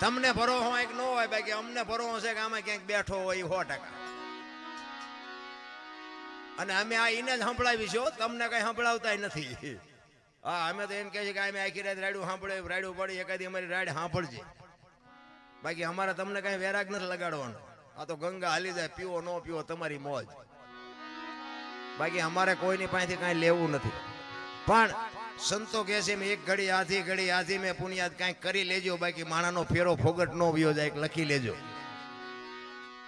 તમને ભરોસો હોય કે ન હોય બાકી અમને ભરોસો છે કે આમાં ક્યાંક બેઠો હોય સો ટકા. અને અમે આ એને જ સંભળાવી છો તમને કઈ સંભળાવતા નથી. હા, અમે તો એમ કહે છે કે અમે આખી રાત રાડ્યું સાંભળે રાડ્યું પડી એકાદી અમારી રાડ સાંભળજે. બાકી અમારે તમને કઈ વેરાગ નથી લગાડવાનો. આ તો ગંગા હાલી જાય, પીવો, ન પીવો, તમારી મોજ. બાકી અમારે કોઈની પાસેથી કાંઈ લેવું નથી. પણ સંતો કહે છે એક ઘડી હાથી ઘડી હાથી મેં પુણ્યાત કાંઈક કરી લેજો, બાકી માણાનો ફેરો ફોગટ નો વ્યો જાય લખી લેજો.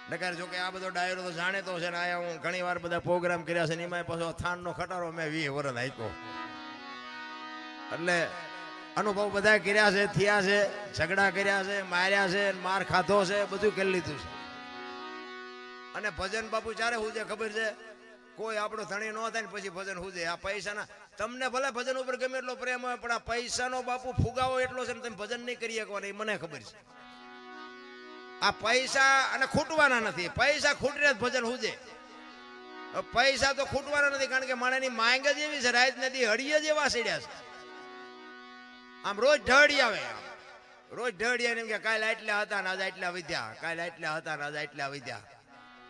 નકર જો કે આ બધો ડાયરો તો જાણેતો છે ને આયા હું ઘણી વાર બધા પ્રોગ્રામ કર્યા છે ને એમાં પાછો થાનનો ખટારો મેં વીસ વર્ષ આપ્યો. એટલે અનુભવ બધા કર્યા છે, થયા છે, ઝઘડા કર્યા છે, માર્યા છે માર ખાધો છે, બધું કરી લીધું છે. અને ભજન બાપુ ચારે હું છે ખબર છે કોઈ આપણો ધણી ન થાય ને પછી ભજન હું આ પૈસાના તમને ભલે ભજન ઉપર ગમે એટલો પ્રેમ હોય, પણ આ પૈસાનો બાપુ ફુગાવો એટલો છે ને તમે ભજન નહીં કરી શકો ને એ મને ખબર છે. આ પૈસા અને ખૂટવાના નથી. પૈસા ખૂટીને જ ભજન હું પૈસા તો ખૂટવાના નથી, કારણ કે માણેની માંગ જ એવી છે રાત નદી હળીએ જ એવા સીડ્યા છે. આમ રોજ ઢળી આવે. રોજ ઢળી આવે એમ કે કાલે આટલા હતા ને આજે આટલા વિદ્યા કાલે આટલા હતા ને આજે આટલા વિદ્યા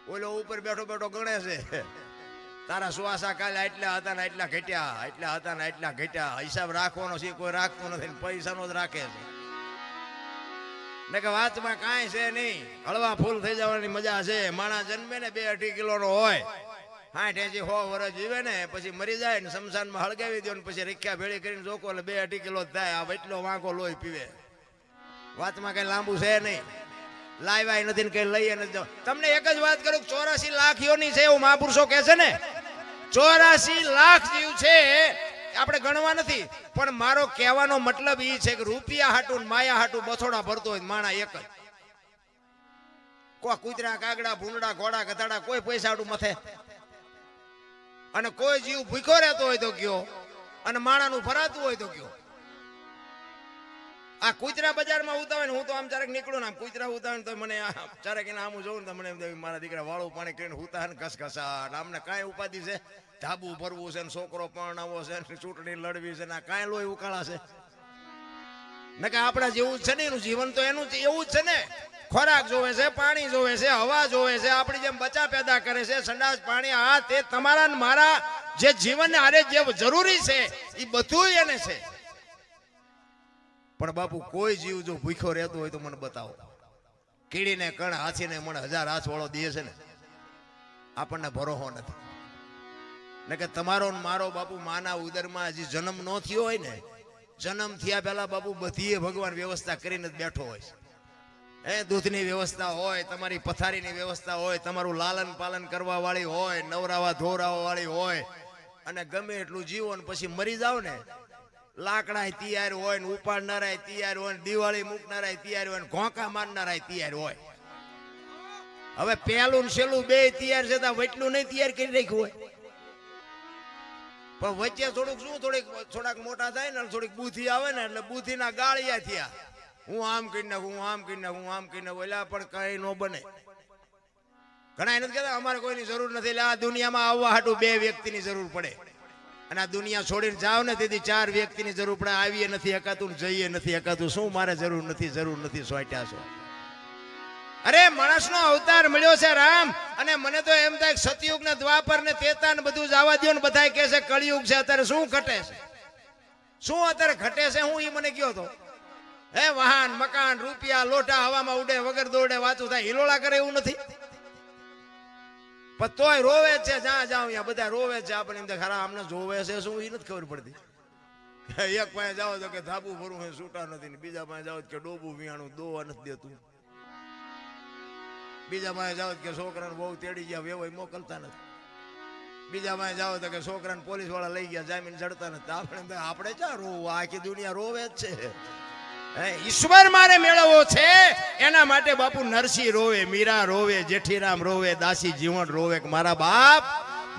ઓલો ઉપર બેઠો બેઠો ગણે છે. તારા સુવાસા કાલે એટલા હતા ને એટલા ઘટ્યા એટલા હતા ને એટલા ઘટ્યા. હિસાબ રાખવાનો છે, કોઈ રાખતો નથી પૈસાનો જ રાખે છે. ને કે વાતમાં કાંઈ છે નહીં. હળવા ફૂલ થઈ જવાની મજા છે. માણસ જન્મે ને બે અઢી કિલોનો હોય. સાઠ એસી સો વર્ષ જીવે ને, પછી મરી જાય ને શમશાનમાં હળગાવી દો ને પછી રીખ્યા ભેળી કરીને જોકો એટલે બે અઢી કિલો થાય. આ એટલો વાંકો લોહી પીવે. વાતમાં કઈ લાંબુ છે નહીં. લાવ્યા નથી કઈ લઈએ નથી તમને એક જ વાત કરું, ચોરાસી લાખ યોની છે એવું મહાપુરુષો કહે છે ને? ચોરાસી લાખ જીવ છે, આપણે ગણવા નથી. પણ મારો કહેવાનો મતલબ એ છે કે રૂપિયા હાટું માયા હાટું બથોડા ભરતો હોય માણા એક જ. કોઈ કૂતરા કાગડા ભૂંડા ઘોડા, ગધાડા, કોઈ પૈસા હાટું મથે. અને કોઈ જીવ ભૂખ્યો રહેતો હોય તો કયો અને માણાનું ભરાતું હોય તો કયો આ કુતરા બજારમાં ઉતાવે હું તો આમ ચારેક નીકળું ને આમ કુતરા ઉતાવે તો મને ચારેક એને આમ જોઉં ને મને મારા દીકરા વાળું પાણી કરીને ઉતા ને ઘસઘસા. આમને કાંઈ ઉપાધિ છે? ધાબુ ભરવું છે ને છોકરો પરણાવો છે ને ચૂંટણી લડવી છે ને આ કાંઈ લોહી ઉકાળા ને કે આપણા જેવું છે ને એનું જીવન તો એનું એવું જ છે ને? ખોરાક જોવે છે, પાણી જોવે છે, હવા જોવે છે, આપણી જેમ બચા પેદા કરે છે, સંડાસ પાણી, આ તે તમારા મારા જે જીવનને આરે જે જરૂરી છે એ બધું એને છે. પણ બાપુ, કોઈ જીવ જો ભૂખ્યો રહેતો હોય તો મને બતાવો. કીડીને કણ, હાથીને મને હજાર હાથ વાળો દે છે ને, આપણને ભરોહો નથી. ને કે તમારો મારો બાપુ, માના ઉદરમાં હજી જન્મ ન થયો હોય ને, જન્મ થયા પહેલા બાપુ બધીએ ભગવાન વ્યવસ્થા કરીને બેઠો હોય છે. એ દૂધની વ્યવસ્થા હોય, તમારી પથારીની વ્યવસ્થા હોય, તમારું લાલન પાલન કરવા વાળી હોય, નવરાવા ધોરાવા વાળી હોય, અને ગમે એટલું જીવો ને પછી મરી જાવ ને લાકડા તૈયાર હોય ને ઉપાડનારાય તૈયાર હોય દિવાળી મૂકનારાય તૈયાર હોય ઘોંકા મારનારાય તૈયાર હોય. હવે પહેલું ને છેલ્લું બે તૈયાર છે તો વચલું નહીં તૈયાર કરી રાખ્યું હોય. પણ વચ્ચે થોડુંક શું, થોડીક થોડાક મોટા થાય ને થોડીક બુથી આવે ને એટલે બુથીના ગાળિયા થયા. હું આમ કરી નાખું હું આમ કરી નાખું હું આમ કરી નાખું એટલે પણ કઈ ન બને. ઘણા નથી કહેતા, અમારે કોઈની જરૂર નથી, એટલે આ દુનિયામાં આવવા હાટું બે વ્યક્તિની જરૂર પડે. અને આ દુનિયા છોડીને જાવ ને, તેથી ચાર વ્યક્તિની જરૂર પડે. આવીએ નથી હકાતું જઈએ નથી હકાતું. શું મારે જરૂર નથી જરૂર નથી, સોટ્યા છો? અરે, માણસનો અવતાર મળ્યો છે રામ. અને મને તો એમ થાય કે સતયુગ ને દ્વાપર ને તેતા ને બધું જવા દો ને બધા કહે છે, કળિયુગ છે, અત્યારે શું ઘટે છે? શું અત્યારે ઘટે છે? હું એ મને કયો તો? હે, વાહન, મકાન, રૂપિયા, લોટા હવામાં ઉડે, વગર દોડે, વાતું થાય. હિલોળા કરે એવું નથી? પણ તોય રોવે છે, જ્યાં જાઉં, ત્યાં બધા રોવે છે આપણે એમ ખરા અમને જોવે છે શું? એ નથી ખબર પડતી. એક પાસે જાઓ તો કે ધાબુ ભરવું એ છૂટા નથી, ને બીજા પાસે જાઓ કે ડોબું વિયાણું દોવા નથી દેતું. બીજા પાસે જાઓ કે છોકરાને બહુ તેડી ગયા, વેવાય મોકલતા નથી. બીજા પાસે જાઓ તો કે છોકરાને પોલીસવાળા લઈ ગયા, જામીન જડતા નથી. આપણે આપણે ક્યાં રોવું? આખી દુનિયા રોવે જ છે. ઈશ્વર મારે મેળવવો છે. એના માટે બાપુ નરસિંહ રોવે, મીરા રોવે, જેઠીરામ રોવે, દાસી જીવણ રોવે. મારા બાપ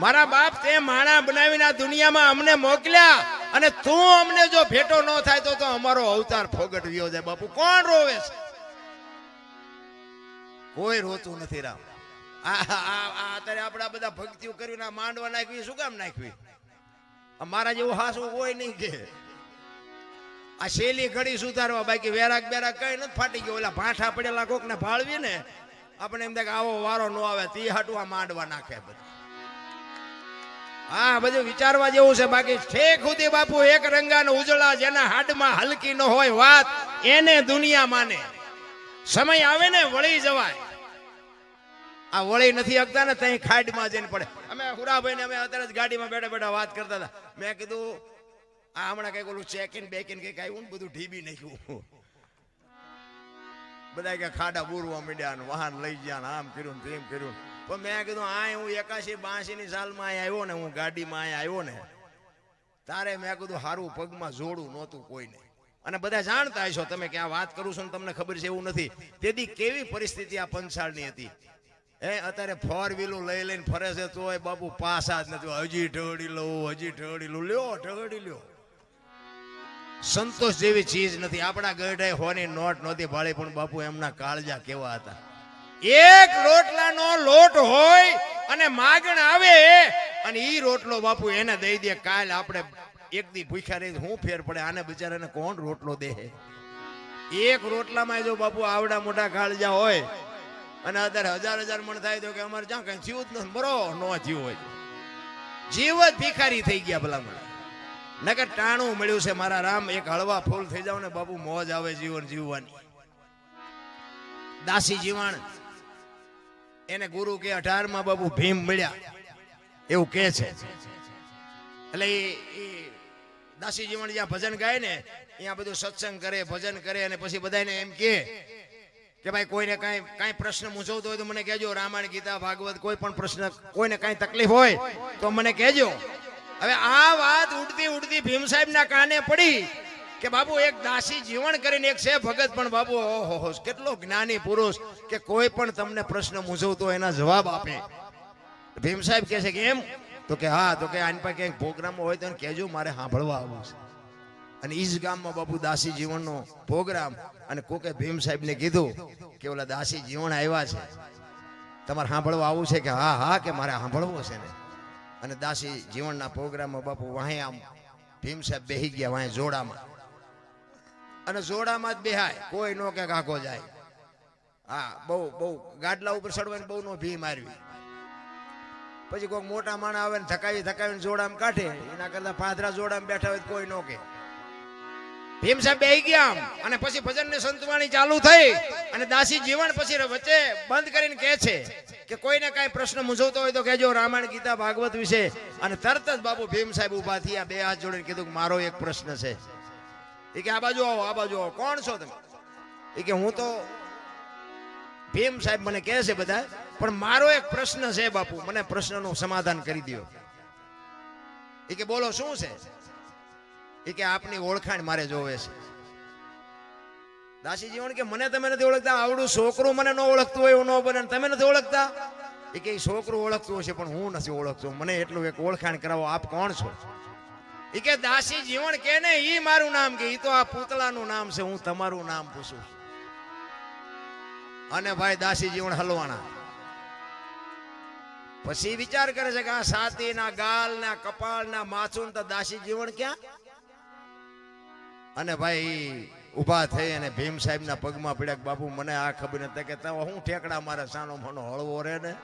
મારા બાપ તે માણા બનાવીને આ દુનિયામાં અમને મોકલ્યા અને તું અમને જો ભેટો ન થાય તો તો અમારો અવતાર ફોગટ વ્યો જાય બાપુ, કોણ રોવે છે? કોઈ રોતું નથી રામ. આ અત્યારે આપણા બધા ભક્તિઓ કરીને આ માંડવા નાખવી શું કામ નાખવી? મારા જેવું હાસું કોઈ નહીં કે. આ શેલી ઘડી સુધારવા બાકી વેરાક બેરાક કઈ નથી ફાટી ગયો. ઓલા ભાઠા પડેલા કોક ને ભાળવી ને આપણે એમ થાય કે આવો વારો ન આવે તી હટવા માંડવા નાખે બધું. હા, બધું વિચારવા જેવું છે. બાકી ઠેક સુધી બાપુ, એક રંગાનો ઉજળા જેના હાડમાં હલકી ન હોય વાત, એને દુનિયા માને. સમય આવે ને, વળી જવાય. આ વળી નથી હકતા ને ત્યાં ખાડમાં જઈને પડે. અમે હુરાભાઈ ને અમે અત્યારે જ ગાડીમાં બેઠા બેઠા વાત કરતા હતા. મેં કીધું આ હમણાં કંઈક ઓલું ચેકિન બેકિન કંઈક આવ્યું ને બધું ઢીબી નાખ્યું. બધા કે ખાડા બુરવા મીડ્યા ને વાહન લઈ ગયા આમ કર્યું તેમ કર્યું પણ મેં કીધું આ હું એકાશી બાસી ની સાલમાં અહીંયા આવ્યો ને, હું ગાડીમાં અહીંયા આવ્યો ને. તારે મેં કીધું, હારું, પગમાં જોડું નહોતું કોઈને. અને બધા જાણતા હશો તમે કે આ વાત કરું છું ને તમને ખબર છે એવું નથી. તેથી કેવી પરિસ્થિતિ આ પંચાળની હતી? એ અત્યારે ફોર વ્હીલું લઈ લઈને ફરે છે તોય બાપુ પાસા જ નથી. હજી ઢળી લઉં, હજી ઢળી લઉં. લ્યો, ઢળી લ્યો. સંતોષ જેવી ચીજ નથી. આપણા ગઢે હોની નોટ નહોતી ભાળી, પણ બાપુ એમના કાળજા કેવા હતા. એક રોટલાનો લોટ હોય અને માગણ આવે અને ઈ રોટલો બાપુ એને દઈ દે. કાલ આપણે એક દી ભૂખ્યા રહી હું ફેર પડે, આને બિચારાને કોણ રોટલો દે? એક રોટલામાં જો બાપુ આવડા મોટા કાળજા હોય અને અત્યારે હજાર હજાર મણ થાય તો કે અમારે જ્યાં કઈ જીવ જ નથી. બરો ન જીવ હોય. જીવ જ ભિખારી થઈ ગયા ભલામણ. નકર ટાણું મળ્યું છે મારા રામ, એક હળવા ફૂલ થઈ જાવ ને બાપુ, મોજ આવે જીવન જીવવાની. દાસી જીવાણ, એને ગુરુ કે અઢારમાં બાપુ ભીમ મળ્યા. એવું કે છે. એટલે ઈ દાસી જીવણ જ્યાં ભજન ગાય ને, ત્યાં બધું સત્સંગ કરે, ભજન કરે અને પછી બધાને એમ કે કે ભાઈ કોઈને કાંઈ કાંઈ પ્રશ્ન મૂંઝવતો હોય તો મને કહેજો, રામાયણ, ગીતા, ભાગવત કોઈ પણ પ્રશ્ન, કોઈને કાંઈ તકલીફ હોય તો મને કહેજો. હવે આ વાત ઉડતી ઉડતી ભીમ સાહેબના કાને પડી કે બાબુ એક દાસી જીવન કરીને એક છે ભગત, પણ બાબુ ઓહો કેટલો જ્ઞાની પુરુષ કે કોઈ પણ તમને પ્રશ્ન મૂંઝવતો એના જવાબ આપે. ભીમ સાહેબ કહે છે કે એમ? તો કે હા, તો કે આની પાસે ક્યાંક પ્રોગ્રામ હોય તો કહેજો, મારે સાંભળવા આવવું છે. અને ઈ જ ગામમાં બાપુ દાસી જીવનનો પ્રોગ્રામ અને કોકે ભીમ સાહેબને કીધું કે ઓલા દાસી જીવન આવ્યા છે. તમારે સાંભળવા આવવું છે કે હા હા, કે મારે સાંભળવું છે ને? અને દાસી જીવનના પ્રોગ્રામમાં બાપુ વાહે આમ ભીમ સાહેબ બેહી ગયા વાહે જોડામાં. અને જોડામાં જ બેહાય, કોઈ નો કે કાકો જાય. હા, બહુ બહુ, ગાડલા ઉપર ચડવાની બહુ નો ભી મારવી પછી કોઈક મોટા માણા આવે ને થકાવી થકાવીને જોડામાં કાઢે, એના કરતા પાદરા જોડામાં બેઠા હોય કોઈ નો કે. ભીમ સાહેબ બે ગયા અને પછી ભજનની સંતવાણી ચાલુ થઈ. અને દાસી જીવન પછી વચ્ચે બંધ કરીને કહે છે કે કોઈને કઈ પ્રશ્ન મૂંઝવતો હોય તો કહેજો રામાયણ, ગીતા, ભાગવત વિશે. અને તરત જ બાબુ ભીમ સાહેબ ઊભા થયા, બે હાથ જોડીને કીધું કે મારો એક પ્રશ્ન છે. એ કે, આ બાજુ આવો, આ બાજુ આવો. કોણ છો તમે? એ કે, હું તો ભીમ સાહેબ મને કહે છે બધા, પણ મારો એક પ્રશ્ન છે બાપુ. મને પ્રશ્નનું સમાધાન કરી દો એ કે, બોલો, શું છે? એ કે આપની ઓળખાણ મારે જોવે છે. દાસી જીવન કે મને તમે નથી ઓળખતા? આવડું છોકરું મને ન ઓળખતું હોય એવું ન બને તમે નથી ઓળખતા? એ કે છોકરું ઓળખતું હશે પણ હું નથી ઓળખતો. મને એટલું એક ઓળખાણ કરાવો, આપ કોણ છો? એ કે દાસી જીવન કે ને એ મારું નામ કે એ તો આ પૂતળાનું નામ છે, હું તમારું નામ પૂછું અને ભાઈ દાસી જીવન હલવાના. પછી વિચાર કરે છે કે આ સાતી ના ગાલ ના કપાળ ના માથું તો દાસી જીવન ક્યાં? અને ભાઈ ઊભા થઈ અને ભીમ સાહેબના પગમાં પડ્યા બાપુ, મને આ ખબર નથી. કે તમે હું ઠેકડા મારે સાનો મનો હળવો રે ને?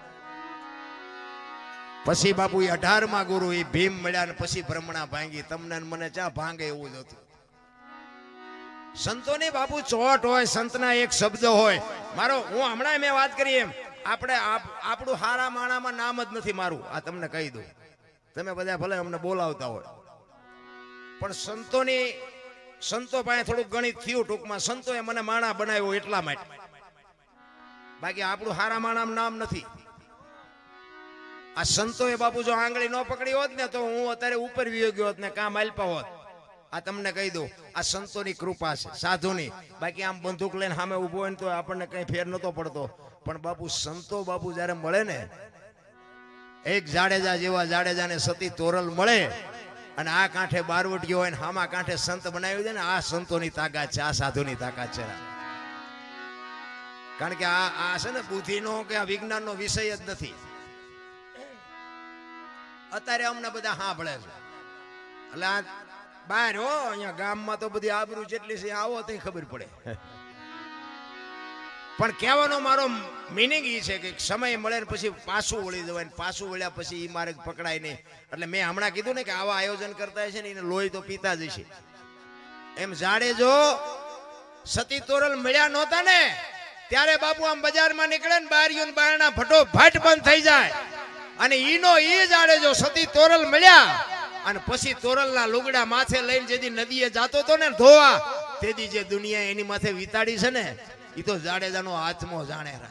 પછી બાપુ એ અઢારમાં ગુરુ એ ભીમ મળ્યા ને પછી ભ્રમણા ભાંગી. તમને મને ચા ભાંગે એવું જ હતું. સંતોની બાપુ ચોટ હોય, સંતના એક શબ્દ હોય. મારો, હું હમણાં મેં વાત કરી એમ. આપણે આપણું હારા માણામાં નામ જ નથી મારું. આ તમને કહી દઉં. તમે બધા ભલે અમને બોલાવતા હોય. પણ સંતોની સંતો પાસે થોડુંક ગણિત થયું ટૂંકમાં, સંતોએ મને માણા બનાવ્યો એટલા માટે. બાકી આપણું હારા માણા નામ નથી. આ સંતોએ બાપુ જો આંગળી ન પકડી હોત ને તો હું અત્યારે ઉપર વિયો ગયો હોત ને કામ આલ્પા હોત. આ તમને કહી દઉં, આ સંતોની કૃપા છે, સાધુની. બાકી આમ બંદૂક લઈને સામે ઊભો હોય ને તો આપણને કઈ ફેર નતો પડતો. પણ બાપુ, સંતો બાપુ જ્યારે મળે ને, એક જાડેજા જેવા જાડેજાને સતી તોરલ મળે અને આ કાંઠે બારવટીઓ હોય ને હામા કાંઠે સંત બનાવ્યું છે ને આ સંતોની તાકાત છે, આ સાધુની તાકાત છે. કારણ કે આ આ છે ને બુદ્ધિનો કે આ વિજ્ઞાનનો વિષય જ નથી. અત્યારે અમને બધા સાંભળે છે. એટલે આ બહાર હો, અહીંયા ગામમાં તો બધી આબરૂ જેટલી છે, આવો તો ખબર પડે. પણ કહેવાનો મારો મિનિંગ એ છે કે સમય મળે ને પછી પાછું વળી જવાય પાછું વળ્યા પછી એ મારે પકડાય નહીં. એટલે મેં હમણાં કીધું ને કે આવા આયોજન કરતા છે ને એને લોહી તો પીતા જ છે એમ જાડેજો સતી તોરલ મળ્યા નહોતા ને, ત્યારે બાપુ આમ બજારમાં નીકળે ને બારીઓ બારણા ફટો ભટ બંધ થઈ જાય. અને ઈનો ઈ જાડેજો સતી તોરલ મળ્યા અને પછી તોરલના લુગડા માથે લઈને જેથી નદીએ જાતો હતો ને ધોવા, તેથી જે દુનિયા એની માથે વિતાડી છે ને એ તો જાડેજાનો હાથમો જાણે રા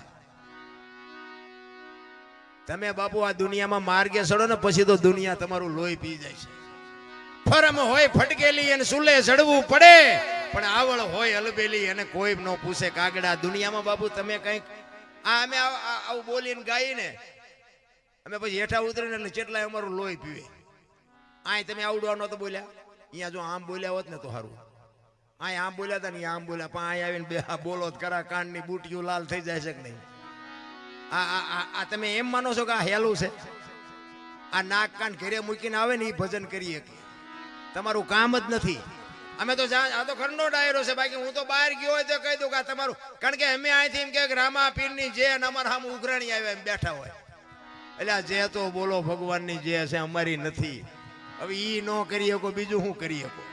તમે બાપુ આ દુનિયામાં માર્ગે ચડો ને પછી તો દુનિયા તમારું લોહી પી જાય છે. ફરમ હોય ફટકેલી અને સુલે ચડવું પડે, પણ આવળ હોય અલબેલી અને કોઈ ન પૂછે કાગડા. દુનિયામાં બાપુ તમે કંઈક આ અમે આ- આવું બોલીને ગાઈને અમે પછી હેઠા ઉતરીને એટલે કેટલાય અમારું લોહી પીવે. આય તમે આવડવાનો તો બોલ્યા. અહીંયા જો આમ બોલ્યા હોત ને તો સારું. આય આમ બોલ્યા હતા ને આમ બોલ્યા પણ અહીંયા આવીને બે આ બોલો કરા કાનની બુટીઓ લાલ થઈ જાય છે કે નહીં? આ આ, આ- તમે એમ માનો છો કે આ હેલું છે? આ નાક કાન ઘરે મૂકીને આવે ને એ ભજન કરીએ તમારું કામ જ નથી. અમે તો આ તો ખરનો ડાયરો છે, બાકી હું તો બહાર ગયો હોય તો કહી દઉં કે આ તમારું, કારણ કે અમે અહીંથી એમ કે રામા પીરની જે અને અમારા સામે ઉઘરાણી આવ્યા એમ બેઠા હોય. એટલે આ જે તો બોલો ભગવાનની જે છે, અમારી નથી. હવે એ ન કરી શકો, બીજું શું કરી શકો?